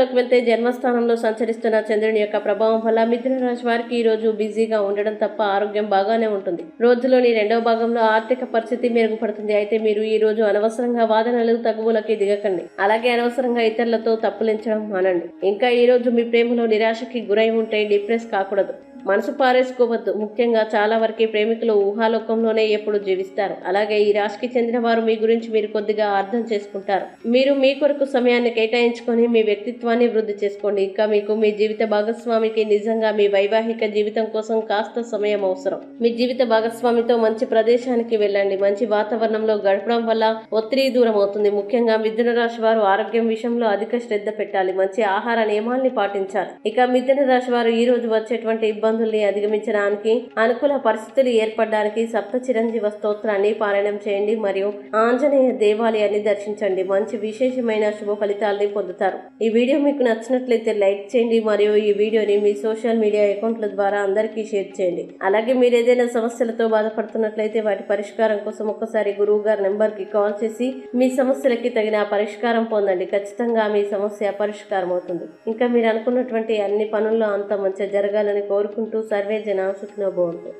వివరాల్లోకి వెళ్తే జన్మస్థానంలో సంచరిస్తున్న చంద్రుని యొక్క ప్రభావం వల్ల మిథున రాశి వారికి ఈ రోజు బిజీగా ఉండడం తప్ప ఆరోగ్యం బాగానే ఉంటుంది. రోజులోని రెండవ భాగంలో ఆర్థిక పరిస్థితి మెరుగుపడుతుంది. అయితే మీరు ఈ రోజు అనవసరంగా వాదనలు తగువులకి దిగకండి. అలాగే అనవసరంగా ఇతరులతో తప్పులించడం మానండి. ఇంకా ఈ రోజు మీ ప్రేమలో నిరాశకి గురై ఉంటే డిప్రెస్ కాకూడదు. మనసు పారేసుకోవద్దు. ముఖ్యంగా చాలా వరకు ప్రేమికులు ఊహాలోకంలోనే ఎప్పుడు జీవిస్తారు. అలాగే ఈ రాశికి చెందిన వారు మీ గురించి మీరు కొద్దిగా అర్థం చేసుకుంటారు. మీరు మీ కొరకు సమయాన్ని కేటాయించుకొని మీ వ్యక్తిత్వాన్ని వృద్ధి చేసుకోండి. ఇంకా మీకు మీ జీవిత భాగస్వామికి నిజంగా మీ వైవాహిక జీవితం కోసం కాస్త సమయం అవసరం. మీ జీవిత భాగస్వామితో మంచి ప్రదేశానికి వెళ్ళండి. మంచి వాతావరణంలో గడపడం వల్ల ఒత్తిడి దూరం అవుతుంది. ముఖ్యంగా మిథున రాశి వారు ఆరోగ్యం విషయంలో అధిక శ్రద్ధ పెట్టాలి. మంచి ఆహార నియమాల్ని పాటించాలి. ఇక మిథున రాశి వారు ఈ రోజు వచ్చేటువంటి ఇబ్బందుల్ని అధిగమించడానికి అనుకూల పరిస్థితులు ఏర్పడడానికి సప్త చిరంజీవ స్తోత్రాన్ని పారాయణం చేయండి మరియు ఆంజనేయ దేవాలయాన్ని దర్శించండి. మంచి విశేషమైన శుభ ఫలితాల్ని పొందుతారు. ఈ వీడియో మీకు నచ్చినట్లయితే లైక్ చేయండి మరియు ఈ వీడియోని మీ సోషల్ మీడియా అకౌంట్ల ద్వారా అందరికీ షేర్ చేయండి. అలాగే మీరు ఏదైనా సమస్యలతో బాధపడుతున్నట్లయితే వాటి పరిష్కారం కోసం ఒక్కసారి గురువు గారి నెంబర్కి కాల్ చేసి మీ సమస్యలకి తగిన పరిష్కారం పొందండి. ఖచ్చితంగా మీ సమస్య పరిష్కారం అవుతుంది ఇంకా మీరు అనుకున్నటువంటి అన్ని పనుల్లో అంత మంచిగా జరగాలని కోరుకుంటూ సర్వే జన సుఖినో భవంతు